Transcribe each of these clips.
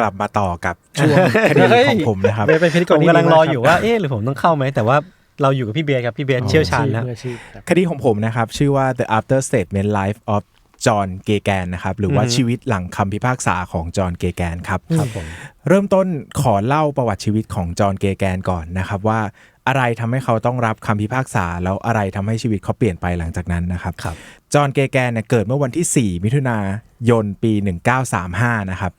กลับมาต่อกับช่วงคดีของผมนะครับเบสเป็นพิธีกผรมที่กำลังดีรมาอกอยู่ว่าเอ๊ะหรือผมต้องเข้าไหมแต่ว่าเราอยู่กับพี่เบสครับพี่เบสเชี่ยวชาญแล้วมืออาชีพครับคดีของผมนะครับ ชื่อว่า The After Statement Life of John g a g a n นะครับ หรือว่าอือฮึชีวิตหลังคำพิพากษาของจอห์นเกแกนครับครับผมเริ่มต้นขอเล่าประวัติชีวิตของจอห์นเกแกนก่อนนะครับว่าอะไรทำให้เขาต้องรับคำพิพากษา แล้วอะไรทำให้ชีวิตเขาเปลี่ยนไปหลังจากนั้นนะครับครับจอห์นเกแกนเนี่ยเกิดเมื่อวันที่ 4 มิถุนายนปี 1935 นะครับ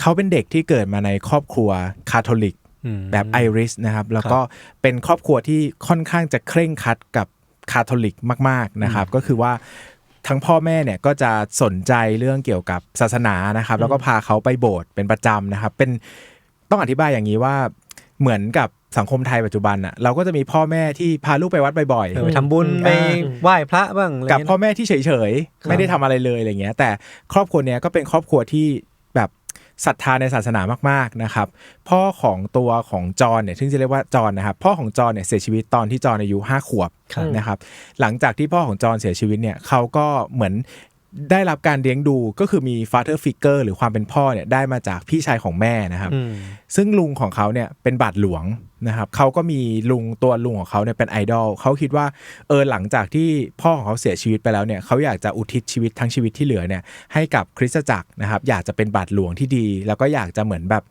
เขาเป็นเด็กที่เกิดมาในครอบครัวคาทอลิกอืมแบบไอริสนะครับ แล้วก็เป็นครอบครัวที่ค่อนข้างจะเคร่งครัดกับคาทอลิกมาก ๆนะครับ ก็คือว่าทั้งพ่อแม่เนี่ยก็จะสนใจเรื่องเกี่ยวกับศาสนานะครับ แล้วก็พาเขาไปโบสถ์เป็นประจำนะครับ เป็นต้องอธิบายอย่างนี้ว่าเหมือนกับสังคมไทยปัจจุบันอะเราก็จะมีพ่อแม่ที่พาลูกไปวัดบ่อยเออไปทำบุญอืมไปไหว้พระบ้างอะไรกับเงี้ยพ่อแม่ที่เฉยๆไม่ได้ทำอะไรเลยอะไรเงี้ย แต่ครอบครัวเนี้ยก็เป็นครอบครัวที่แบบ ศรัทธาในศาสนามากๆนะครับ พ่อของตัวของจอห์นเนี่ยซึ่งจะเรียกว่าจอห์นนะครับ พ่อของจอห์นเนี่ยเสียชีวิตตอนที่จอห์นอายุห้าขวบครับนะครับ หลังจากที่พ่อของจอห์นเสียชีวิตเนี่ยเขาก็เหมือน ได้รับการเลี้ยงดูก็คือมี father figure หรือความเป็นพ่อเนี่ยได้มาจากพี่ชายของแม่นะครับอืมซึ่งลุงของเขาเนี่ยเป็นบาทหลวงนะครับเขาก็มีลุงตัวลุงของเขาเนี่ยเป็นไอดอลเขาคิดว่าเออหลังจากที่พ่อของเขาเสียชีวิตไปแล้วเนี่ยเขาอยากจะอุทิศชีวิตทั้งชีวิตที่เหลือเนี่ยให้กับคริสตจักรนะครับ อยากจะเป็นบาทหลวงที่ดี แล้วก็อยากจะเหมือนแบบ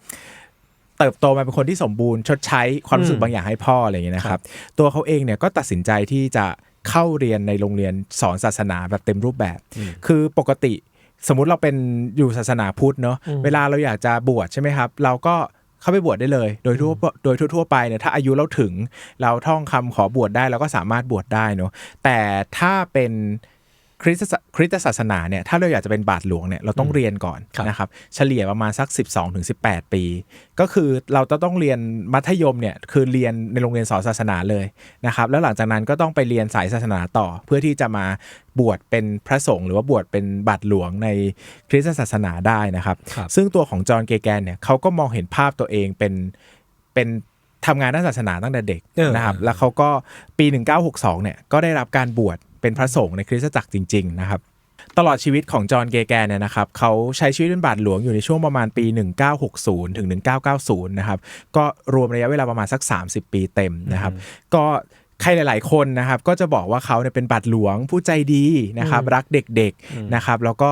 เติบโตมาเป็นคนที่สมบูรณ์ชดใช้ความรู้สึกอืมบางอย่างให้พ่ออะไรอย่างเงี้ยนะครับ ตัวเขาเองเนี่ยก็ตัดสินใจที่จะ เข้าเรียนในโรงเรียนสอนศาสนาแบบเต็มรูปแบบ คือปกติสมมุติเราเป็นอยู่ศาสนาพุทธเนาะเวลาเราอยากจะบวชใช่ไหมครับ เราก็เข้าไปบวชได้เลย โดยทั่วโดยทั่วๆไปเนี่ยถ้าอายุเราถึง เราท่องคำขอบวชได้เราก็สามารถบวชได้เนาะแต่ถ้าเป็น คริสตศาคริสตศาสนาเนี่ยถ้าเราอยากจะเป็นบาทหลวงเนี่ยเราต้องเรียนก่อนครับนะครับเฉลี่ยประมาณสัก 12-18ถึง18ปี ก็คือเราจะต้องเรียนมัธยมเนี่ยคือเรียนในโรงเรียนสอนศาสนาเลยนะครับแล้วหลังจากนั้นก็ต้องไปเรียนสายศาสนาต่อ เพื่อที่จะมาบวชเป็นพระสงฆ์หรือว่าบวชเป็นบาทหลวงในคริสตศาสนาได้นะครับครับซึ่งตัวของจอห์นเกแกนเนี่ยเขาก็มองเห็นภาพตัวเองเป็นเป็นทำงานด้านศาสนาตั้งแต่เด็กเออนะครับ แล้วเขาก็ปี 1962เนี่ยก็ได้รับการบวช เป็นพระสงฆ์ในคริสตจักรจริง ๆ นะครับ ตลอดชีวิตของจอห์นเกแกนเนี่ยนะครับเขาใช้ชีวิตเป็นบาทหลวงอยู่ในช่วงประมาณปี 1960 ถึง 1990 นะครับ ก็รวมระยะเวลาประมาณสัก 30 ปีเต็มนะครับ ก็ใครหลาย ๆ คนนะครับก็จะบอกว่าเขาเนี่ยเป็นบาทหลวงผู้ใจดีนะครับ รักเด็กๆนะครับ แล้วก็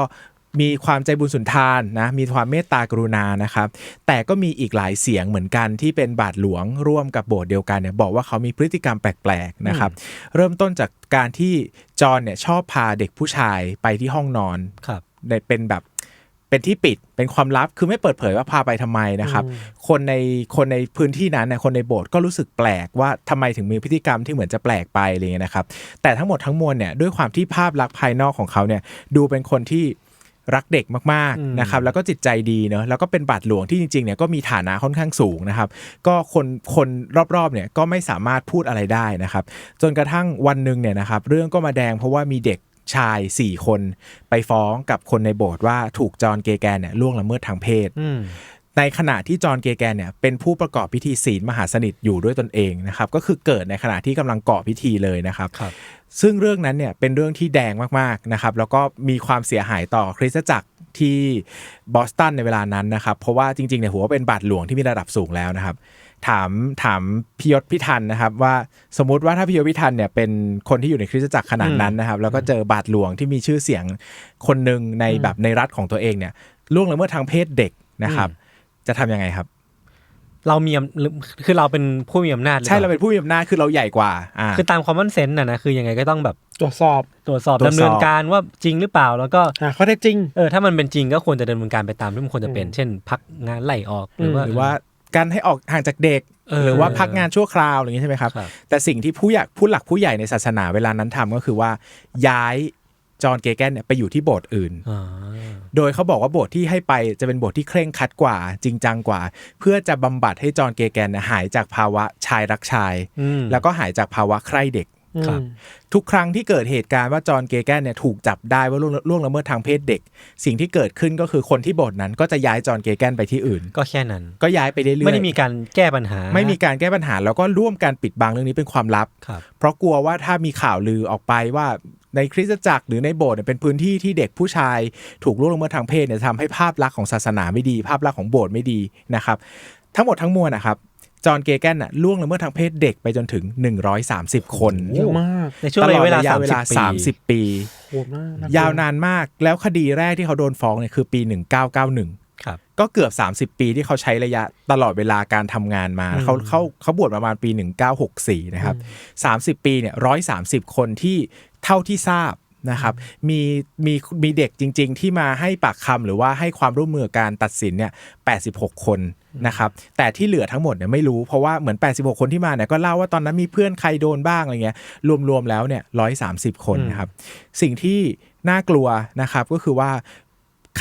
มีความใจบุญสุนทานนะมีความเมตตากรุณานะครับ แต่ก็มีอีกหลายเสียงเหมือนกันที่เป็นบาทหลวงร่วมกับโบสถ์เดียวกันเนี่ยบอกว่าเขามีพฤติกรรมแปลกๆนะครับ เริ่มต้นจากการที่จอห์นเนี่ยชอบพาเด็กผู้ชายไปที่ห้องนอนครับในเป็นแบบเป็นที่ปิดเป็นความลับคือไม่เปิดเผยว่าพาไปทำไมนะครับ คนในคนในพื้นที่นั้นเนี่ยคนในโบสถ์ก็รู้สึกแปลกว่าทำไมถึงมีพฤติกรรมที่เหมือนจะแปลกไปอะไรเงี้ยนะครับ แต่ทั้งหมดทั้งมวลเนี่ยด้วยความที่ภาพลักษณ์ภายนอกของเขาเนี่ยดูเป็นคนที่ รักเด็กมากอืมๆนะครับแล้วก็จิตใจดีเนอะแล้วก็เป็นบาทหลวงที่จริงๆเนี่ยก็มีฐานะค่อนข้างสูงนะครับก็คนคนรอบๆเนี่ยก็ไม่สามารถพูดอะไรได้นะครับจนกระทั่งวันหนึ่งเนี่ยนะครับเรื่องก็มาแดงเพราะว่ามีเด็กชาย 4 คนไปฟ้องกับคนในโบสถ์ว่าถูกจอห์นเกแกนเนี่ยล่วงละเมิดทางเพศอืม ในขณะที่จอห์นเกแกนเนี่ยเป็นผู้ประกอบพิธีศีลมหาสนิทอยู่ด้วยตนเองนะครับก็คือเกิดในขณะที่กำลังก่อพิธีเลยนะครับครับซึ่งเรื่องนั้นเนี่ยเป็นเรื่องที่แดงมากๆนะครับแล้วก็มีความเสียหายต่อคริสตจักรที่บอสตันในเวลานั้นนะครับเพราะว่าจริงๆเนี่ยหัวาเป็นบาทหลวงที่มีระดับสูงแล้วนะครับถามถามพิยศพิทันนะครับว่าสมมุติว่าถ้าพิยศพิทันเนี่ยเป็นคนที่อยู่ในคริสตจักรขนาดนั้นนะครับแล้วก็เจอบาทหลวงที่มีชื่อเสียงคนหนึ่งในแบบในรัฐของตัวเองเนี่ยล่วงละเมิดทางเพศเด็กนะครับ จะทำยังไงครับ เรามีอำหรือคือเราเป็นผู้มีอำนาจหรือใช่ปเราล่เป็นผู้มีอำนาจคือเราใหญ่กว่าอ่าคือตามคอมมอนเซนส์นะนะคือยังไงก็ต้องแบบตรวจสอบตรวจสอบตรวจสอบดำเนินการว่าจริงหรือเปล่าแล้วก็หาข้อเท็จจริงเออถ้ามันเป็นจริงก็ควรจะดำเนินการไปตามที่มันควรจะเป็น เช่น พักงานไล่ออกหรือว่าหรือว่าการให้ออกห่างจากเด็กเออหรือว่าพักงานชั่วคราวอะไรอย่างนี้ใช่ไหมครับครับ แต่สิ่งที่ผู้อยากผู้หลักผู้ใหญ่ในศาสนาเวลานั้นทำก็คือว่าย้าย จอห์นเกแกนเนี่ยไปอยู่ที่โบสถ์อื่นอ่าโดยเขาบอกว่าโบสถ์ที่ให้ไปจะเป็นโบสถ์ที่เคร่งครัดกว่า จริงจังกว่า เพื่อจะบำบัดให้จอห์นเกแกนเนี่ยหายจากภาวะชายรักชายอืมแล้วก็หายจากภาวะใคร่เด็กครับทุกครั้งที่เกิดเหตุการณ์ว่าจอห์นเกแกนเนี่ยถูกจับได้ว่าล่วงล่วงละเมิดทางเพศเด็ก สิ่งที่เกิดขึ้นก็คือคนที่โบสถ์นั้นก็จะย้ายจอห์นเกแกนไปที่อื่น ก็แค่นั้น ก็ย้ายไปเรื่อยๆไม่ได้มีการแก้ปัญหา ไม่มีการแก้ปัญหาแล้วก็ร่วมการปิดบังเรื่องนี้เป็นความลับครับเพราะกลัวว่าถ้ามีข่าวลือออกไปว่า ในคริสตจักรหรือในโบสถ์เนี่ยเป็นพื้นที่ที่เด็กผู้ชาย ถูกล่วงละเมิดทางเพศเนี่ยทำให้ภาพลักษณ์ของศาสนาไม่ดี ภาพลักษณ์ของโบสถ์ไม่ดีนะครับทั้งหมดทั้งมวลนะครับจอห์นเกแกนน่ะล่วงละเมิดทางเพศเด็กไปจนถึง 130 คนเยอะมากในช่วงระยะเวลาตอดระยะ30 ปีปีโหดมากน่กลัยาวนานมากแล้วคดีแรกที่เขาโดนฟ้องเนี่ยคือปี 1991ครับก็เกือบ 30 ปีที่เขาใช้ระยะตลอดเวลาการทำงานมาเขาเขาเขาบวชประมาณปี 1964 นะครับ 30 ปีเนี่ย130 คนที่ เท่าที่ทราบนะครับมีมีมีเด็กจริง ๆ ที่มาให้ปากคำหรือว่าให้ความร่วมมือการตัดสินเนี่ย86 คนนะครับแต่ที่เหลือทั้งหมดเนี่ยไม่รู้เพราะว่าเหมือน 86 คนที่มาเนี่ยก็เล่าว่าตอนนั้นมีเพื่อนใครโดนบ้างอะไรเงี้ยรวมๆแล้วเนี่ย130 คนนะครับสิ่งที่น่ากลัวนะครับก็คือว่า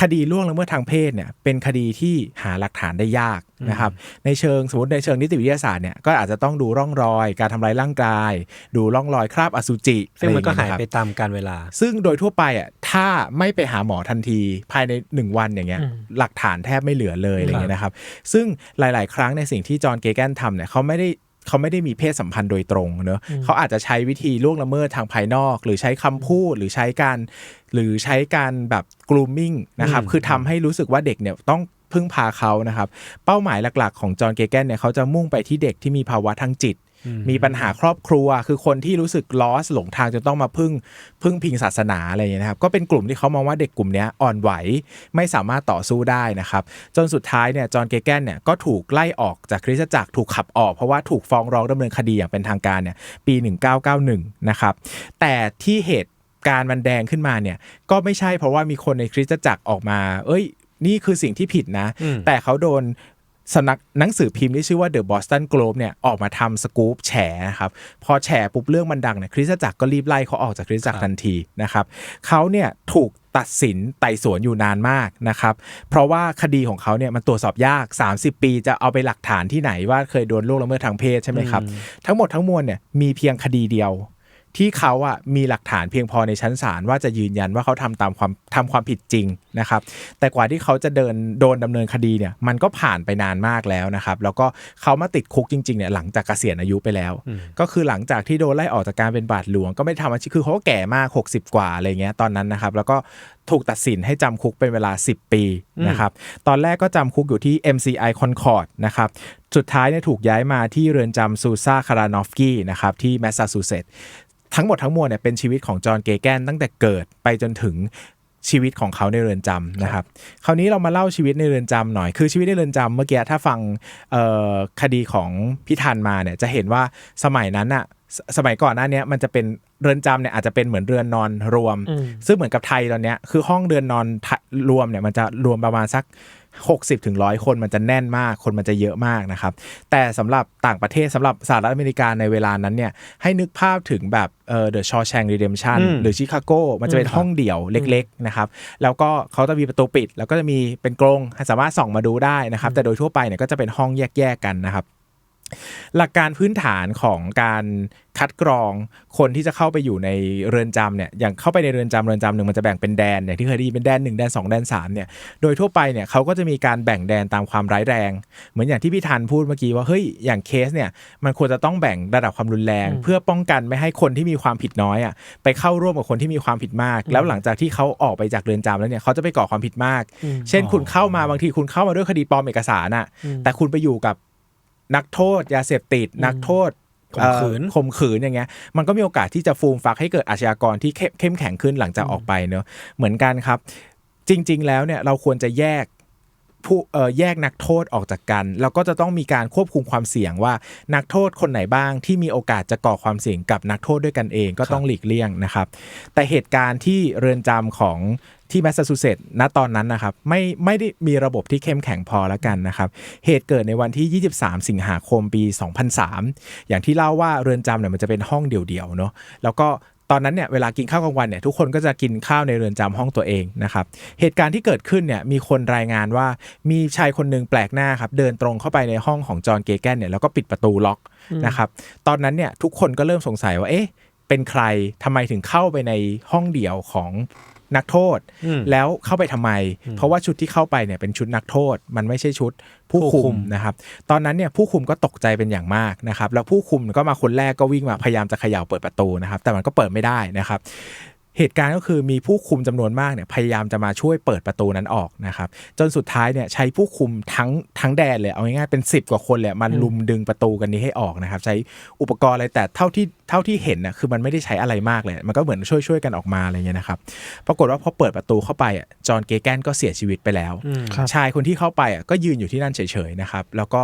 คดีล่วงละเมิดทางเพศเนี่ยเป็นคดีที่หาหลักฐานได้ยากนะครับในเชิงสมมติในเชิงนิติวิทยาศาสตร์เนี่ยก็อาจจะต้องดูร่องรอย การทำลายร่างกาย ดูร่องรอยคราบอสุจิซึ่งมันก็อะรหายองไปเงี้ครับตามการเวลา ซึ่งโดยทั่วไปอะถ้าไม่ไปหาหมอทันทีภายในหนึ่งวันอย่างเงี้ยหลักฐานแทบไม่เหลือเลยอะไรเงี้ยนะครับซึ่งหลาย ๆ ครั้งในสิ่งที่จอห์นเกแกนทำเนี่ยเขาไม่ได้ เขาไม่ได้มีเพศสัมพันธ์โดยตรงเนอะเขาอาจจะใช้วิธีล่วงละเมิดทางภายนอก หรือใช้คำพูดหรือใช้การหรือใช้การแบบ grooming นะครับคือทำให้รู้สึกว่าเด็กเนี่ยต้องพึ่งพาเขานะครับ เป้าหมายหลักๆ ของจอห์นเกแกนเนี่ยเขาจะมุ่งไปที่เด็กที่มีภาวะทางจิต มีปัญหาครอบครัว คือคนที่รู้สึกลอสหลงทางจนต้องมาพึ่งพึ่งพิงศาสนาอะไรอย่างเงี้ยนะครับก็เป็นกลุ่มที่เขามองว่าเด็กกลุ่มเนี้ยอ่อนไหวไม่สามารถต่อสู้ได้นะครับ จนสุดท้ายเนี่ยจอห์นเกแกนเนี่ยก็ถูกไล่ออกจากคริสตจักรถูกขับออก เพราะว่าถูกฟ้องร้องดำเนินคดีอย่างเป็นทางการเนี่ยปี 1991 นะครับแต่ที่เหตุการณ์มันแดงขึ้นมาเนี่ยก็ไม่ใช่เพราะว่ามีคนในคริสตจักรออกมา เอ้ย นี่คือสิ่งที่ผิดนะ แต่เขาโดน สำนักหนังสือพิมพ์ที่ชื่อว่า The Boston Globe เนี่ยออกมาทำสกู๊ปแฉนะครับ พอแฉปุ๊บเรื่องมันดังเนี่ยคริสตจักรก็รีบไล่เขาออกจากคริสตจักรทันทีนะครับเขาเนี่ยถูกตัดสินไต่สวนอยู่นานมากนะครับ เพราะว่าคดีของเขาเนี่ยมันตรวจสอบยาก 30 ปีจะเอาไปหลักฐานที่ไหนว่าเคยโดนล่วงละเมิดทางเพศใช่ไหมครับ ทั้งหมดทั้งมวลเนี่ยมีเพียงคดีเดียว ที่เขาอะมีหลักฐานเพียงพอในชั้นศาลว่าจะยืนยันว่าเขาทำตามความทำความผิดจริงนะครับ แต่กว่าที่เขาจะเดินโดนดำเนินคดีเนี่ยมันก็ผ่านไปนานมากแล้วนะครับ แล้วก็เขามาติดคุกจริงๆเนี่ยหลังจากเกษียณอายุไปแล้ว ก็คือหลังจากที่โดนไล่ออกจากการเป็นบาทหลวง ก็ไม่ได้ทำอาชีพคือเขาก็แก่มาก 60 กว่าอะไรเงี้ยตอนนั้นนะครับ แล้วก็ถูกตัดสินให้จำคุกเป็นเวลา 10 ปีนะครับ ตอนแรกก็จำคุกอยู่ที่ MCI Concord นะครับ สุดท้ายเนี่ยถูกย้ายมาที่เรือนจำซูซาคารานอฟกี้นะครับที่แมสซาชูเซตส์ ทั้งหมดทั้งมวลเนี่ยเป็นชีวิตของจอห์นเกแกนตั้งแต่เกิดไปจนถึงชีวิตของเขาในเรือนจำนะครับ คราวนี้เรามาเล่าชีวิตในเรือนจำหน่อย คือชีวิตในเรือนจำเมื่อกี้ถ้าฟังคดีของพิธันมาเนี่ยจะเห็นว่าสมัยนั้นอะสสมัยก่อนหน้าเนี้ยมันจะเป็นเรือนจำเนี่ยอาจจะเป็นเหมือนเรือนนอนรวม ซึ่งเหมือนกับไทยตอนเนี้ยคือห้องเรือนนอนรวมเนี่ยมันจะรวมประมาณสัก 60ถึงร้อยคนมันจะแน่นมากคนมันจะเยอะมากนะครับ แต่สำหรับต่างประเทศสำหรับสหรัฐอเมริกาในเวลานั้นเนี่ยให้นึกภาพถึงแบบเอ่อ The Shawshank Redemption หรือชิคาโกมันจะเป็นห้องเดี่ยวเล็กๆนะครับแล้วก็เขาจะมีประตูปิด แล้วก็จะมีเป็นกรงให้สามารถส่องมาดูได้นะครับแต่โดยทั่วไปเนี่ยก็จะเป็นห้องแยกๆกันนะครับ หลักการพื้นฐานของการคัดกรองคนที่จะเข้าไปอยู่ในเรือนจำเนี่ยอย่างเข้าไปในเรือนจำเรือนจำหนึ่งมันจะแบ่งเป็นแดนอย่างที่เคยได้ยินเป็นแดนหนึ่งแดนสองแดนสามเนี่ยโดยทั่วไปเนี่ยเขาก็จะมีการแบ่งแดนตามความร้ายแรง เหมือนอย่างที่พี่ธันพูดเมื่อกี้ว่าเฮ้ยอย่างเคสเนี่ยมันควรจะต้องแบ่งระดับความรุนแรง เพื่อป้องกันไม่ให้คนที่มีความผิดน้อยอะไปเข้าร่วมกับคนที่มีความผิดมาก แล้วหลังจากที่เขาออกไปจากเรือนจำแล้วเนี่ยเขาจะไปก่อความผิดมาก เช่นคุณเข้ามาบางทีคุณเข้ามาด้วยคดีปลอมเอกสารอะแต่คุณไปอยู่กับ นักโทษยาเสพติด นักโทษข่มขืนเอ่อข่มขืนอย่างเงี้ยมันก็มีโอกาสที่จะฟูมฟักให้เกิดอาชญากรที่เข้มเข้มแข็งขึ้นหลังจากออกไปเนอะเหมือนกันครับ จริง ๆ แล้วเนี่ยเราควรจะแยกผู้เอ่อแยกนักโทษออกจากกัน แล้วก็จะต้องมีการควบคุมความเสี่ยงว่านักโทษคนไหนบ้างที่มีโอกาสจะก่อความเสี่ยงกับนักโทษด้วยกันเองก็ต้องหลีกเลี่ยงนะครับ แต่เหตุการณ์ที่เรือนจำของ ที่แมสซาชูเซตส์ณตอนนั้นนะครับไม่ไม่ได้มีระบบที่เข้มแข็งพอแล้วกันนะครับเหตุเกิดในวันที่ 23 สิงหาคมปี 2003 อย่างที่เล่าว่าเรือนจำเนี่ยมันจะเป็นห้องเดี่ยวๆเนาะแล้วก็ตอนนั้นเนี่ยเวลากินข้าวกลางวันเนี่ยทุกคนก็จะกินข้าวในเรือนจำห้องตัวเองนะครับเหตุการณ์ที่เกิดขึ้นเนี่ยมีคนรายงานว่ามีชายคนหนึ่งแปลกหน้าครับเดินตรงเข้าไปในห้องของจอห์นเกแกนเนี่ยแล้วก็ปิดประตูล็อกนะครับตอนนั้นเนี่ยทุกคนก็เริ่มสงสัยว่าเอ๊ะเป็นใครทำไมถึงเข้าไปในห้องเดี่ยวของ นักโทษ แล้วเข้าไปทำไม เพราะว่าชุดที่เข้าไปเนี่ยเป็นชุดนักโทษ มันไม่ใช่ชุดผู้ผู้คุคุมมนะครับ ตอนนั้นเนี่ยผู้คุมก็ตกใจเป็นอย่างมากนะครับ แล้วผู้คุมก็มาคนแรกก็วิ่งมาพยายามจะเขย่าเปิดประตูนะครับ แต่มันก็เปิดไม่ได้นะครับเหตุการณ์ก็คือมีผู้คุมจำนวนมากเนี่ยพยายามจะมาช่วยเปิดประตูนั้นออกนะครับจนสุดท้ายเนี่ยใช้ผู้คุมทั้งทั้งแดนเลยเอาง่ายๆเป็น 10 กว่าคนเลยมันลุมดึงประตูกันนี้ให้ออกนะครับใช้อุปกรณ์อะไรแต่เท่าที่ เท่าที่เห็นน่ะคือมันไม่ได้ใช้อะไรมากเลย มันก็เหมือนช่วยช่วยๆกันออกมาอะไรเงี้ยนะครับปรากฏว่าพอเปิดประตูเข้าไปอะจอห์นเกแกนก็เสียชีวิตไปแล้วครับชายคนที่เข้าไปอะก็ยืนอยู่ที่นั่นเฉยๆนะครับแล้วก็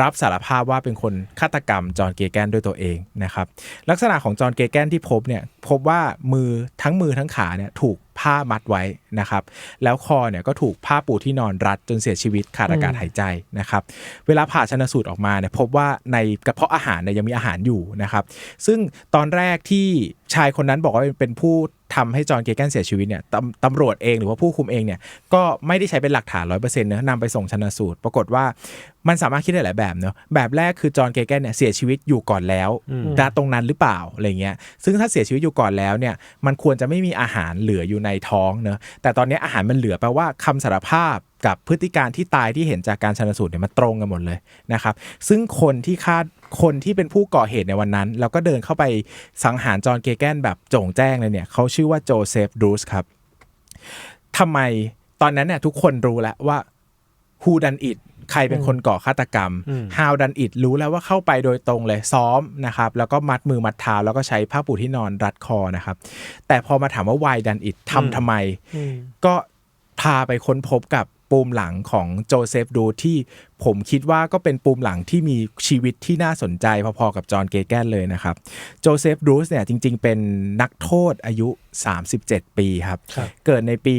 รับสารภาพว่าเป็นคนฆาตกรรมจอห์นเกแกนด้วยตัวเองนะครับลักษณะของจอห์นเกแกนที่พบเนี่ยพบว่ามือทั้งมือทั้งขาเนี่ยถูก ผ้ามัดไว้นะครับ แล้วคอเนี่ยก็ถูกผ้าปูที่นอนรัดจนเสียชีวิตขาดอากาศหายใจนะครับ เวลาผ่าชนสูตรออกมาเนี่ยพบว่าในกระเพาะอาหารเนี่ยยังมีอาหารอยู่นะครับ ซึ่งตอนแรกที่ชายคนนั้นบอกว่าเป็นผู้ ทำให้จอห์นเกแกนเสียชีวิตเนี่ยตำตำรวจเองหรือว่าผู้คุมเองเนี่ยก็ไม่ได้ใช้เป็นหลักฐานร้อยเปอร์เซ็นต์นะนำไปส่งชนสูตร ปรากฏว่ามันสามารถคิดได้หลายแบบเนาะแบบแรกคือจอห์นเกแกนเนี่ยเสียชีวิตอยู่ก่อนแล้วดาตรงนั้นหรือเปล่าอะไรเงี้ยซึ่งถ้าเสียชีวิตอยู่ก่อนแล้วเนี่ยมันควรจะไม่มีอาหารเหลืออยู่ในท้องเนาะแต่ตอนนี้อาหารมันเหลือแปลว่าคำสารภาพ กับพฤติการที่ตายที่เห็นจากการชนสูตรเนี่ยมันตรงกันหมดเลยนะครับซึ่งคนที่คาดคนที่เป็นผู้ก่อเหตุในวันนั้น แล้วก็เดินเข้าไปสังหารจอห์นเกแกนแบบโจ่งแจ้งเลยเนี่ยเขาชื่อว่าโจเซฟดรูสครับทำไมตอนนั้นเนี่ยทุกคนรู้แล้วว่า who done it ใครเป็นคนก่อฆาตกรรม how done it รู้แล้วว่าเข้าไปโดยตรงเลยซ้อมนะครับ แล้วก็มัดมือมัดเท้าแล้วก็ใช้ผ้าปูที่นอนรัดคอนะครับ แต่พอมาถามว่า why done it ทำทำไม ก็พาไปค้นพบกับ ปูมหลังของโจเซฟดูที่ ผมคิดว่าก็เป็นปูมหลังที่มีชีวิตที่น่าสนใจพอๆกับจอห์นเกแกนเลยนะครับโจเซฟดูสเนี่ยจริง ๆ เป็นนักโทษอายุ 37 ปีครับครับเกิดในปี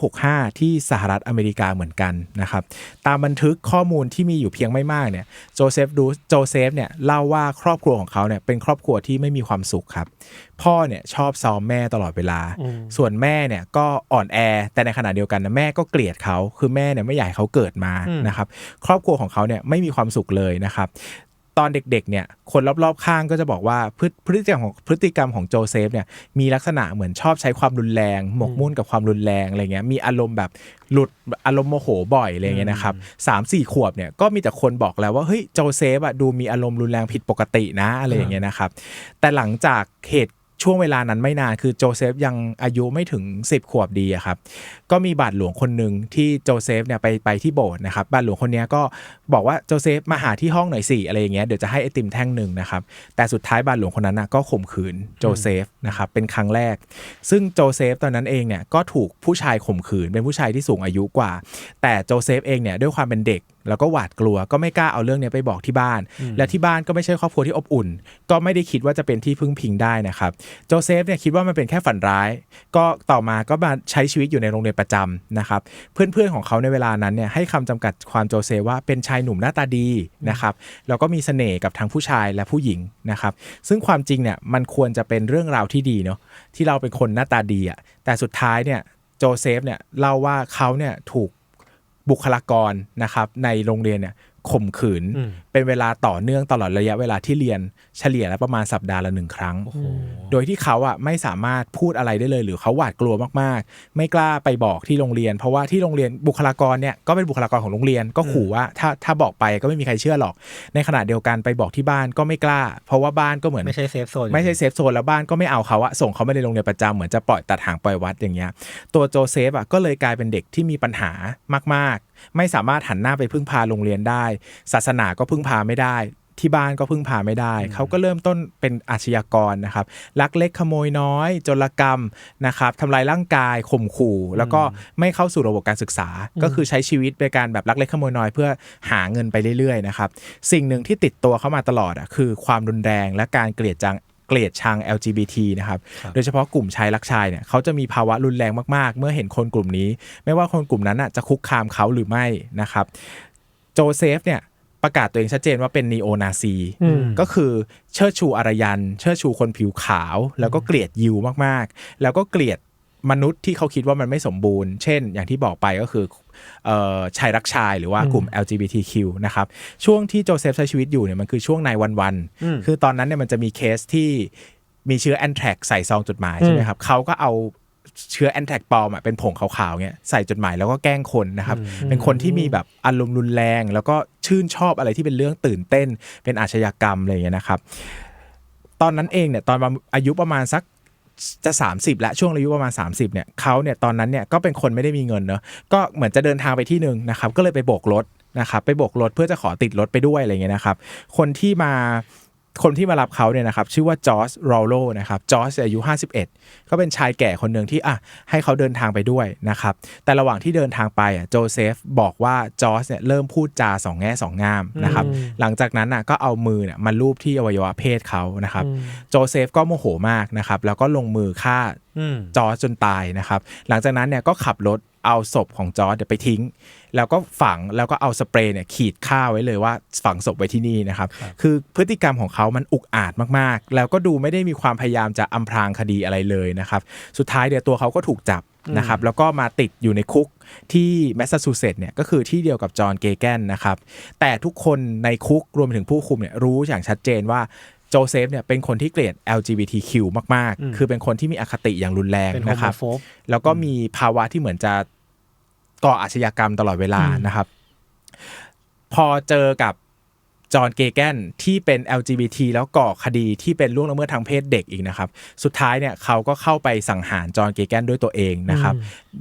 1965 ที่สหรัฐอเมริกาเหมือนกันนะครับตามบันทึกข้อมูลที่มีอยู่เพียงไม่มากเนี่ยโจเซฟดูโจเซฟเนี่ยเล่าว่าครอบครัวของเขาเนี่ยเป็นครอบครัวที่ไม่มีความสุขครับ พ่อเนี่ยชอบซ้อมแม่ตลอดเวลา ส่วนแม่เนี่ยก็อ่อนแอแต่ในขณะเดียวกันนะแม่ก็เกลียดเขาคือแม่เนี่ยไม่อยากให้เขาเกิดมานะครับครอบครัวของเขาเนี่ยไม่มีความสุขเลยนะครับตอนเด็กๆ เนี่ย คนรอบๆ ข้างก็จะบอกว่าพฤพฤติกรรมของพฤติกรรมของโจเซฟเนี่ย มีลักษณะเหมือนชอบใช้ความรุนแรง หมกมุ่นกับความรุนแรงอะไรเงี้ย มีอารมณ์แบบหลุดอารมณ์โมโหบ่อยอะไรเงี้ยนะครับสามสี่ขวบเนี่ยก็มีแต่คนบอกแล้วว่าเฮ้ยโจเซฟอะดูมีอารมณ์รุนแรงผิดปกตินะอะไรอย่างเงี้ยนะครับ แต่หลังจากเหตุ ช่วงเวลานั้นไม่นานคือโจเซฟยังอายุไม่ถึง 10 ขวบดีอะครับ ก็มีบาทหลวงคนหนึ่งที่โจเซฟเนี่ยไปไปที่โบสถ์นะครับบาทหลวงคนนี้ก็บอกว่าโจเซฟมาหาที่ห้องหน่อยสิอะไรอย่างเงี้ยเดี๋ยวจะให้ไอติมแท่งหนึ่งนะครับแต่สุดท้ายบาทหลวงคนนั้นนะก็ข่มขืนโจเซฟนะครับเป็นครั้งแรก ซึ่งโจเซฟตอนนั้นเองเนี่ยก็ถูกผู้ชายข่มขืนเป็นผู้ชายที่สูงอายุกว่า แต่โจเซฟเองเนี่ยด้วยความเป็นเด็กแล้วก็หวาดกลัวก็ไม่กล้าเอาเรื่องเนี้ยไปบอกที่บ้าน และที่บ้านก็ไม่ใช่ครอบครัวที่อบอุ่น ก็ไม่ได้คิดว่าจะเป็นที่พึ่งพิงได้นะครับโจเซฟเนี่ยคิดว่ามันเป็นแค่ฝันร้าย ก็ต่อมาก็มาใช้ชีวิตอยู่ในโรงเรียนประจำนะครับเพื่อนๆของเขาในเวลานั้นเนี่ยให้คำจำกัดความโจเซฟว่าเป็นชายหนุ่มหน้าตาดีนะครับแล้วก็มีเสน่ห์กับทั้งผู้ชายและผู้หญิงนะครับซึ่งความจริงเนี่ยมันควรจะเป็นเรื่องราวที่ดีเนาะที่เราเป็นคนหน้าตาดีอะแต่สุดท้ายเนี่ยโจเซฟเนี่ยเล่าว่าเขาเนี่ยถูก บุคลากรนะครับในโรงเรียนเนี่ย ข่มขืน เป็นเวลาต่อเนื่องตลอดระยะเวลาที่เรียนเฉลี่ยแล้วประมาณสัปดาห์ละหนึ่งครั้ง โดยที่เขาอะไม่สามารถพูดอะไรได้เลย หรือเขาหวาดกลัวมากๆ ไม่กล้าไปบอกที่โรงเรียน เพราะว่าที่โรงเรียนบุคลากรเนี่ยก็เป็นบุคลากรของโรงเรียนก็ขู่ว่าถ้าถ้าบอกไปก็ไม่มีใครเชื่อหรอก ในขณะเดียวกันไปบอกที่บ้านก็ไม่กล้า เพราะว่าบ้านก็เหมือนไม่ใช่เซฟโซนไม่ใช่เซฟโซนแล้วบ้านก็ไม่เอาเขาอะส่งเขาไม่ในโรงเรียนประจำเหมือนจะปล่อยตัดหางปล่อยวัดอย่างเงี้ยตัวโจเซฟอะก็เลยกลายเป็นเด็กที่มีปัญหามากๆ ไม่สามารถหันหน้าไปพึ่งพาโรงเรียนได้ ศาสนาก็พึ่งพาไม่ได้ ที่บ้านก็พึ่งพาไม่ได้ เขาก็เริ่มต้นเป็นอาชญากรนะครับลักเล็กขโมยน้อยจลกรรมนะครับทำลายร่างกายข่มขู่ แล้วก็ไม่เข้าสู่ระบบการศึกษา ก็คือใช้ชีวิตในการแบบลักเล็กขโมยน้อยเพื่อหาเงินไปเรื่อยๆนะครับสิ่งหนึ่งที่ติดตัวเข้ามาตลอดอะคือความรุนแรงและการเกลียดจัง เกลียดชัง LGBT นะครับโดยเฉพาะกลุ่มชายรักชายเนี่ยเขาจะมีภาวะรุนแรงมากๆ เมื่อเห็นคนกลุ่มนี้ ไม่ว่าคนกลุ่มนั้นน่ะจะคุกคามเขาหรือไม่นะครับโจเซฟเนี่ยประกาศตัวเองชัดเจนว่าเป็นนีโอนาซี ก็คือเชิดชูอารยัน เชิดชูคนผิวขาว แล้วก็เกลียดยิวมากๆ แล้วก็เกลียด มนุษย์ที่เขาคิดว่ามันไม่สมบูรณ์ เช่น อย่างที่บอกไปก็คือเอ่อชายรักชายหรือว่ากลุ่ม LGBTQ นะครับ ช่วงที่โจเซฟใช้ชีวิตอยู่เนี่ยมันคือช่วงในวันวันๆคือตอนนั้นเนี่ยมันจะมีเคสที่มีเชื้อแอนแทรกใส่ซองจดหมายใช่ไหมครับเขาก็เอาเชื้อแอนแทรกปลอมอะเป็นผงขาวๆเนี่ยใส่จดหมายแล้วก็แกล้งคนนะครับ เป็นคนที่มีแบบอารมณ์รุนแรง แล้วก็ชื่นชอบอะไรที่เป็นเรื่องตื่นเต้น เป็นอาชญากรรมอะไรอย่างเงี้ยนะครับ ตอนนั้นเองเนี่ยตอนอายุประมาณสัก จะ 30 และช่วงอายุประมาณ 30เนี่ยเขาเนี่ยตอนนั้นเนี่ยก็เป็นคนไม่ได้มีเงินเนอะก็เหมือนจะเดินทางไปที่หนึ่งนะครับก็เลยไปโบกรถนะครับไปโบกรถเพื่อจะขอติดรถไปด้วยอะไรเงี้ยนะครับคนที่มา คนที่มารับเขาเนี่ยนะครับชื่อว่าจอร์จโรโลนะครับจอร์จอายุ 51 ก็เป็นชายแก่คนหนึ่งที่อะให้เขาเดินทางไปด้วยนะครับแต่ระหว่างที่เดินทางไปอะโจเซฟบอกว่าจอร์จเนี่ยเริ่มพูดจาสองแง่สองงามนะครับหลังจากนั้นอะก็เอามือเนี่ยมาลูบที่อวัยวะเพศเขานะครับโจเซฟก็โมโหมากนะครับแล้วก็ลงมือฆ่าอืมจอร์จจนตายนะครับหลังจากนั้นเนี่ยก็ขับรถ เอาศพของจอร์จเนี่ยไปทิ้ง แล้วก็ฝังแล้วก็เอาสเปรย์เนี่ยขีดฆ่าไว้เลยว่าฝังศพไว้ที่นี่นะครับ คือพฤติกรรมของเขามันอุกอาจมากๆ แล้วก็ดูไม่ได้มีความพยายามจะอำพรางคดีอะไรเลยนะครับ สุดท้ายเดี๋ยวตัวเขาก็ถูกจับนะครับแล้วก็มาติดอยู่ในคุกที่แมสซาชูเซตส์เนี่ยก็คือที่เดียวกับจอห์นเกแกนนะครับแต่ทุกคนในคุกรวมไปถึงผู้คุมเนี่ยรู้อย่างชัดเจนว่า โจเซฟเนี่ยเป็นคนที่เกลียด LGBTQ มาก ๆ คือเป็นคนที่มีอคติอย่างรุนแรงเป็นโฮนะคโมรับโฟบแล้วก็มีภาวะที่เหมือนจะก่ออาชญากรรมตลอดเวลานะครับ พอเจอกับ จอห์นเกแกนที่เป็น LGBT แล้วก่อคดีที่เป็นล่วงละเมิดทางเพศเด็กอีกนะครับ สุดท้ายเนี่ยเขาก็เข้าไปสังหารจอห์นเกแกนด้วยตัวเองนะครับ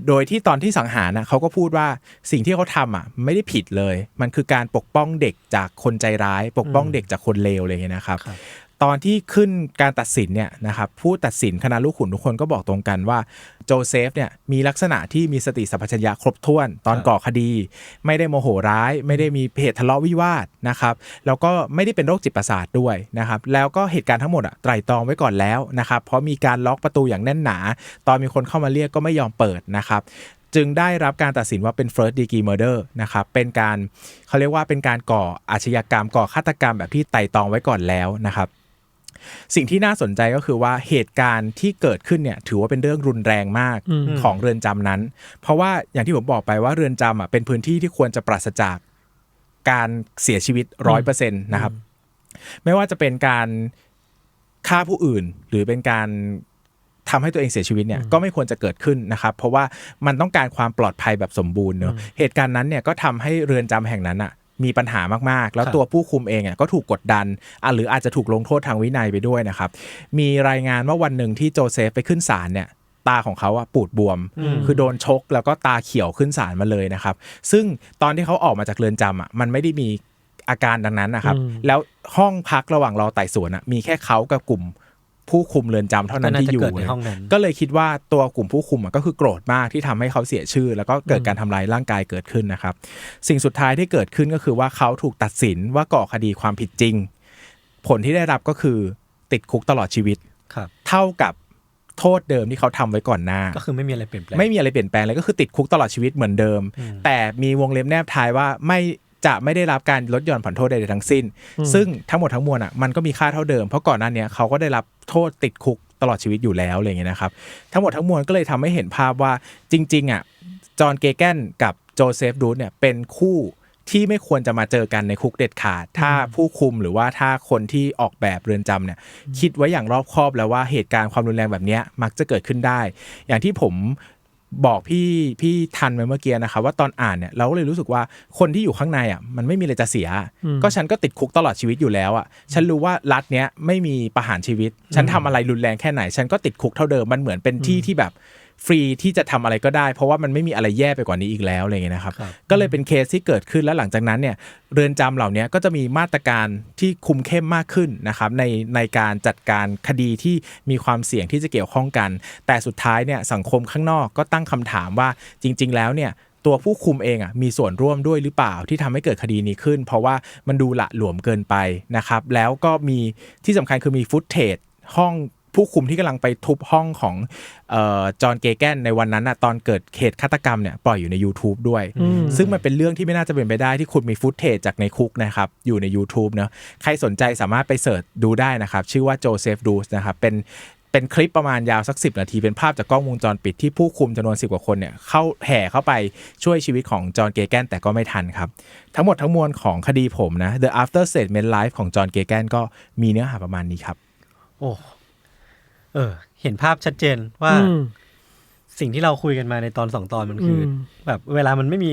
โดยที่ตอนที่สังหารนะเขาก็พูดว่าสิ่งที่เขาทำอะไม่ได้ผิดเลย มันคือการปกป้องเด็กจากคนใจร้าย ปกป้องเด็กจากคนเลวอะไรอย่างเงี้ยนะครับครับ ตอนที่ขึ้นการตัดสินเนี่ยนะครับผู้ตัดสินคณะลูกขุนทุกคนก็บอกตรงกันว่าโจเซฟเนี่ยมีลักษณะที่มีสติสัมปชัญญะครบถ้วน ตอนก่อคดี ไม่ได้โมโหร้าย ไม่ได้มีเหตุทะเลาะวิวาทนะครับแล้วก็ไม่ได้เป็นโรคจิตประสาทด้วยนะครับแล้วก็เหตุการณ์ทั้งหมดอะไตร่ตรองไว้ก่อนแล้วนะครับเพราะมีการล็อกประตูอย่างแน่นหนา ตอนมีคนเข้ามาเรียกก็ไม่ยอมเปิดนะครับจึงได้รับการตัดสินว่าเป็น first degree murder นะครับ เป็นการเขาเรียกว่าเป็นการก่ออาชญากรรมก่อฆาตกรรมแบบที่ไต่ตองไว้ก่อนแล้วนะครับ สิ่งที่น่าสนใจก็คือว่าเหตุการณ์ที่เกิดขึ้นเนี่ยถือว่าเป็นเรื่องรุนแรงมากของเรือนจำนั้น เพราะว่าอย่างที่ผมบอกไปว่าเรือนจำอะเป็นพื้นที่ที่ควรจะปราศจากการเสียชีวิตร้อยเปอร์เซ็นต์นะครับ ไม่ว่าจะเป็นการฆ่าผู้อื่น หรือเป็นการทำให้ตัวเองเสียชีวิตเนี่ยก็ไม่ควรจะเกิดขึ้นนะครับ เพราะว่ามันต้องการความปลอดภัยแบบสมบูรณ์เนอะเหตุการณ์นั้นเนี่ยก็ทำให้เรือนจำแห่งนั้นอะ มีปัญหามากๆ แล้วครับตัวผู้คุมเองอะก็ถูกกดดันอะหรืออาจจะถูกลงโทษทางวินัยไปด้วยนะครับ มีรายงานว่าวันหนึ่งที่โจเซฟไปขึ้นศาลเนี่ยตาของเขาอะปูดบวม คือโดนชกแล้วก็ตาเขียวขึ้นศาลมาเลยนะครับ ซึ่งตอนที่เขาออกมาจากเรือนจำอะมันไม่ได้มีอาการดังนั้นนะครับ แล้วห้องพักระหว่างรอไต่สวนอะมีแค่เขากับกลุ่ม ผู้คุมเรือนจำเท่านั้นก็น่าที่จะอยู่เกิดในห้องนั้นก็เลยคิดว่าตัวกลุ่มผู้คุมอะก็คือโกรธมากที่ทำให้เขาเสียชื่อ แล้วก็เกิดการทำลายร่างกายเกิดขึ้นนะครับ สิ่งสุดท้ายที่เกิดขึ้นก็คือว่าเขาถูกตัดสินว่าก่อคดีความผิดจริง ผลที่ได้รับก็คือติดคุกตลอดชีวิตครับเท่ากับโทษเดิมที่เขาทำไว้ก่อนหน้า ก็คือไม่มีอะไรเปลี่ยนแปลงไม่มีอะไรเปลี่ยนแปลงเลยก็คือติดคุกตลอดชีวิตเหมือนเดิม แต่มีวงเล็บแนบท้ายว่าไม่ จะไม่ได้รับการลดหย่อนผ่อนโทษใดๆทั้งสิ้น ซึ่งทั้งหมดทั้งมวลอะมันก็มีค่าเท่าเดิม เพราะก่อนหน้าเนี้ยเขาก็ได้รับโทษติดคุกตลอดชีวิตอยู่แล้วอะไรอย่างเงี้ยนะครับ ทั้งหมดทั้งมวลก็เลยทำให้เห็นภาพว่าจริงๆอะจอห์นเกแกนกับโจเซฟรูดเนี่ยเป็นคู่ที่ไม่ควรจะมาเจอกันในคุกเด็ดขาด ถ้าผู้คุมหรือว่าถ้าคนที่ออกแบบเรือนจำเนี่ยคิดไว้อย่างรอบคอบแล้วว่าเหตุการณ์ความรุนแรงแบบเนี้ยมักจะเกิดขึ้นได้ อย่างที่ผม บอกพี่พี่ทันไปเมื่อกี้นะครับว่าตอนอ่านเนี่ยเราก็เลยรู้สึกว่าคนที่อยู่ข้างในอะมันไม่มีอะไรจะเสีย ก็ฉันก็ติดคุกตลอดชีวิตอยู่แล้วอะฉันรู้ว่ารัฐเนี้ยไม่มีประหารชีวิต ฉันทำอะไรรุนแรงแค่ไหน ฉันก็ติดคุกเท่าเดิมมันเหมือนเป็นที่ที่แบบ ฟรีที่จะทำอะไรก็ได้ เพราะว่ามันไม่มีอะไรแย่ไปกว่านี้อีกแล้วอะไรอย่างเงี้ยนะครับครับก็เลยเป็นเคสที่เกิดขึ้นแล้วหลังจากนั้นเนี่ยเรือนจำเหล่านี้ก็จะมีมาตรการที่คุมเข้มมากขึ้นนะครับในในการจัดการคดีที่มีความเสี่ยงที่จะเกี่ยวข้องกัน แต่สุดท้ายเนี่ยสังคมข้างนอกก็ตั้งคำถามว่าจริง ๆ แล้วเนี่ยตัวผู้คุมเองอะมีส่วนร่วมด้วยหรือเปล่าที่ทำให้เกิดคดีนี้ขึ้น เพราะว่ามันดูละหลวมเกินไปนะครับแล้วก็มีที่สำคัญคือมีฟุตเทจห้อง ผู้คุมที่กำลังไปทุบห้องของเอ่อจอห์นเกแกนในวันนั้นน่ะตอนเกิดเหตุฆาตกรรมเนี่ยปล่อยอยู่ใน YouTube ด้วย ซึ่งมันเป็นเรื่องที่ไม่น่าจะเป็นไปได้ที่คุณมีฟุตเทจจากในคุกนะครับอยู่ใน YouTube เนอะใครสนใจสามารถไปเสิร์ชดูได้นะครับ ชื่อว่าโจเซฟดูสนะครับเป็นเป็นคลิปประมาณยาวสัก 10 นาที เป็นภาพจากกล้องวงจรปิดที่ผู้คุมจำนวน 10 กว่าคนเนี่ยเข้าแห่เข้าไปช่วยชีวิตของจอห์นเกแกนแต่ก็ไม่ทันครับ ทั้งหมดทั้งมวลของคดีผมนะ The After Statement Life ของจอห์นเกแกนก็มีเนื้อหาประมาณนี้ครับ โอ้ เออ เห็นภาพชัดเจนว่าอืมสิ่งที่เราคุยกันมาในตอนสองตอนมันคืออมแบบเวลามันไม่มี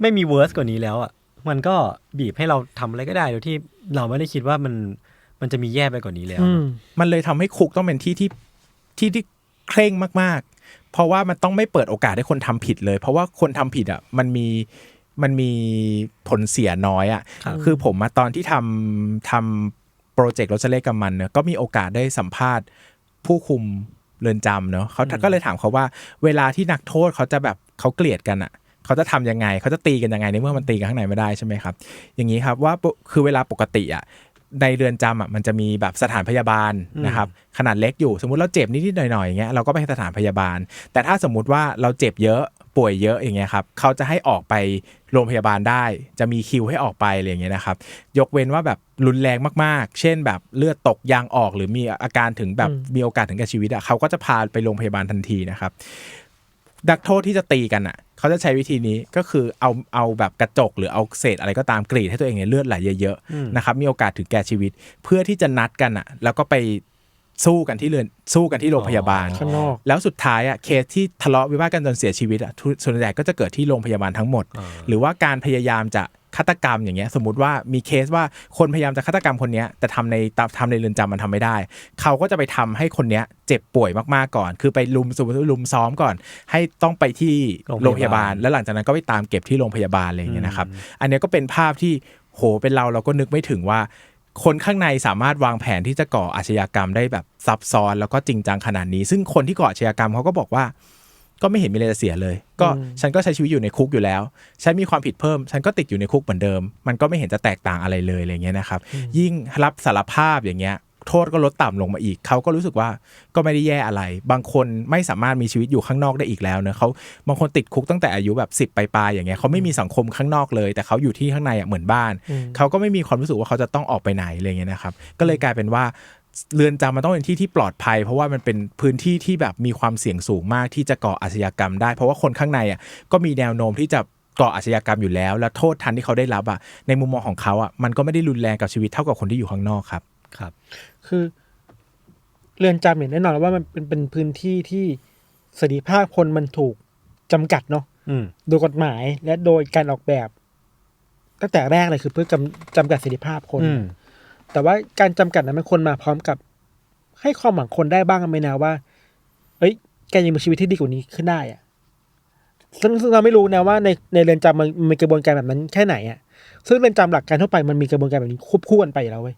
ไม่มีเวิร์สกว่านี้แล้วอะมันก็บีบให้เราทำอะไรก็ได้โดยที่เราไม่ได้คิดว่ามันมันจะมีแย่ไปกว่านี้แล้วอืมมันเลยทำให้คุกต้องเป็นที่ที่ที่ที่เคร่งมาก ๆ เพราะว่ามันต้องไม่เปิดโอกาสให้คนทำผิดเลย เพราะว่าคนทำผิดอะมันมีมันมีผลเสียน้อยอะครับคือผมมาตอนที่ทำทำโปรเจกต์รถเล่กับมันเนี่ยก็มีโอกาสได้สัมภาษณ์ ผู้คุมเรือนจำเนาะเขาก็เลยถามเขาว่า เวลาที่นักโทษเขาจะแบบเขาเกลียดกันอะเขาจะทำยังไงเขาจะตีกันยังไงในเมื่อมันตีกันข้างในไม่ได้ใช่ไหมครับ อย่างนี้ครับว่าปกคือเวลาปกติอะในเรือนจำอะมันจะมีแบบสถานพยาบาลนะครับขนาดเล็กอยู่สมมุติเราเจ็บนิดๆหน่อยๆอย่างเงี้ยเราก็ไปสถานพยาบาล แต่ถ้าสมมุติว่าเราเจ็บเยอะ ป่วยเยอะอย่างเงี้ยครับเขาจะให้ออกไปโรงพยาบาลได้ จะมีคิวให้ออกไปอะไรอย่างเงี้ยนะครับ ยกเว้นว่าแบบรุนแรงมากๆ เช่นแบบเลือดตกยางออกหรือมีอาการถึงแบบมีโอกาสถึงแก่ชีวิตอะเขาก็จะพาไปโรงพยาบาลทันทีนะครับนักโทษที่จะตีกันอะ เขาจะใช้วิธีนี้ก็คือเอาเอาแบบกระจกหรือเอาเศษอะไรก็ตามกรีดให้ตัวเองเนี่ยเลือดไหลเยอะๆนะครับมีโอกาสถึงแก่ชีวิต เพื่อที่จะนัดกันอะ แล้วก็ไป สู้กันที่เรือนสู้กันที่โรงพยาบาล ข้างนอก แล้วสุดท้ายอะเคสที่ทะเลาะวิวาทกันจนเสียชีวิตอะทุส่วนใหญ่ก็จะเกิดที่โรงพยาบาลทั้งหมด หรือว่าการพยายามจะฆาตกรรมอย่างเงี้ยสมมติว่ามีเคสว่าคนพยายามจะฆาตกรรมคนเนี้ยแต่ทำในทำในเรือนจำมันทำไม่ได้ เขาก็จะไปทำให้คนเนี้ยเจ็บป่วยมากๆก่อน คือไปลุมสมมติว่าลุมซ้อมก่อน ให้ต้องไปที่โรโรงงพพยายาบาบาล ล แล้วหลังจากนั้นก็ไปตามเก็บที่โรงพยาบาลอะไรอย่างเงี้ยนะครับ อันเนี้ยก็เป็นภาพที่โหเป็นเราเราก็นึกไม่ถึงว่า คนข้างในสามารถวางแผนที่จะก่ออาชญากรรมได้แบบซับซ้อนแล้วก็จริงจังขนาดนี้ ซึ่งคนที่ก่ออาชญากรรมเขาก็บอกว่า ก็ไม่เห็นมีอะไรจะเสียเลย ก็ฉันก็ใช้ชีวิตอยู่ในคุกอยู่แล้ว ฉันมีความผิดเพิ่ม ฉันก็ติดอยู่ในคุกเหมือนเดิม มันก็ไม่เห็นจะแตกต่างอะไรเลยอะไรเงี้ยนะครับ ยิ่งรับสารภาพอย่างเงี้ย โทษก็ลดต่ำลงมาอีก เขาก็รู้สึกว่าก็ไม่ได้แย่อะไร บางคนไม่สามารถมีชีวิตอยู่ข้างนอกได้อีกแล้วเนอะเขาบางคนติดคุกตั้งแต่อายุแบบสิบปลายๆอย่างเงี้ยเขาไม่มีสังคมข้างนอกเลย แต่เขาอยู่ที่ข้างในอะเหมือนบ้าน เขาก็ไม่มีความรู้สึกว่าเขาจะต้องออกไปไหนอะไรเงี้ยนะครับ ก็เลยกลายเป็นว่าเรือนจำมันต้องเป็นที่ที่ปลอดภัย เพราะว่ามันเป็นพื้นที่ที่แบบมีความเสี่ยงสูงมากที่จะก่ออาชญากรรมได้ เพราะว่าคนข้างในอะก็มีแนวโน้มที่จะก่ออาชญากรรมอยู่แล้ว และโทษทันที่เขาได้รับอะในมุมมองของเขาอะมันก็ไม่ได้รุนแรงกับชีวิตเท่ากับคนที่อยู่ข้างนอกครับ ครับ คือเรือนจำเนี่ยแน่นอนว่ามันเป็นเป็นพื้นที่ที่เสรีภาพคนมันถูกจำกัดเนาะอืมโดยกฎหมายและโดยการออกแบบ ตั้งแต่แรกเลยคือเพื่อจำจำกัดเสรีภาพคนอืมแต่ว่าการจำกัดนั้นมันควรมาพร้อมกับ ให้ความหวังคนได้บ้างไหมนะว่า เอ้ย แกยังมีชีวิตที่ดีกว่านี้ขึ้นได้อะซึ่งซึ่งเราไม่รู้นะว่าในในเรือนจำมันมันมีกระบวนการแบบนั้นแค่ไหนอะซึ่งเรือนจำหลักการทั่วไปมันมีกระบวนการแบบนี้ควบคู่กันไปอยู่แล้วเว้ย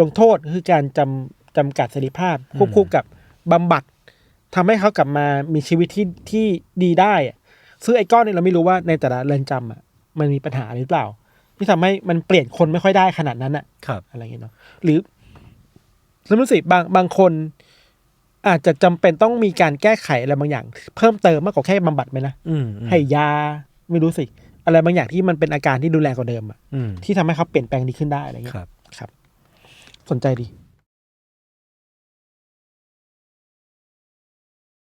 ลงโทษคือการจำจำกัดเสรีภาพควบคู่กับบำบัดทำให้เขากลับมามีชีวิตที่ที่ดีได้อะซึ่งไอ้ก้อนนี้เราไม่รู้ว่าในแต่ละเรือนจำอะมันมีปัญหาหรือเปล่า ที่ทำให้มันเปลี่ยนคนไม่ค่อยได้ขนาดนั้นอะครับอะไรอย่างเงี้ยเนาะหรือสมมติสิบางบางคน อาจจะจำเป็นต้องมีการแก้ไขอะไรบางอย่าง เพิ่มเติมมากกว่าแค่บำบัดไหมนะอืมอืมให้ยาไม่รู้สิ อะไรบางอย่างที่มันเป็นอาการที่ดูแรงกว่าเดิมอะอืมที่ทำให้เขาเปลี่ยนแปลงดีขึ้นได้อะไรเงี้ยครับครับ สนใจดี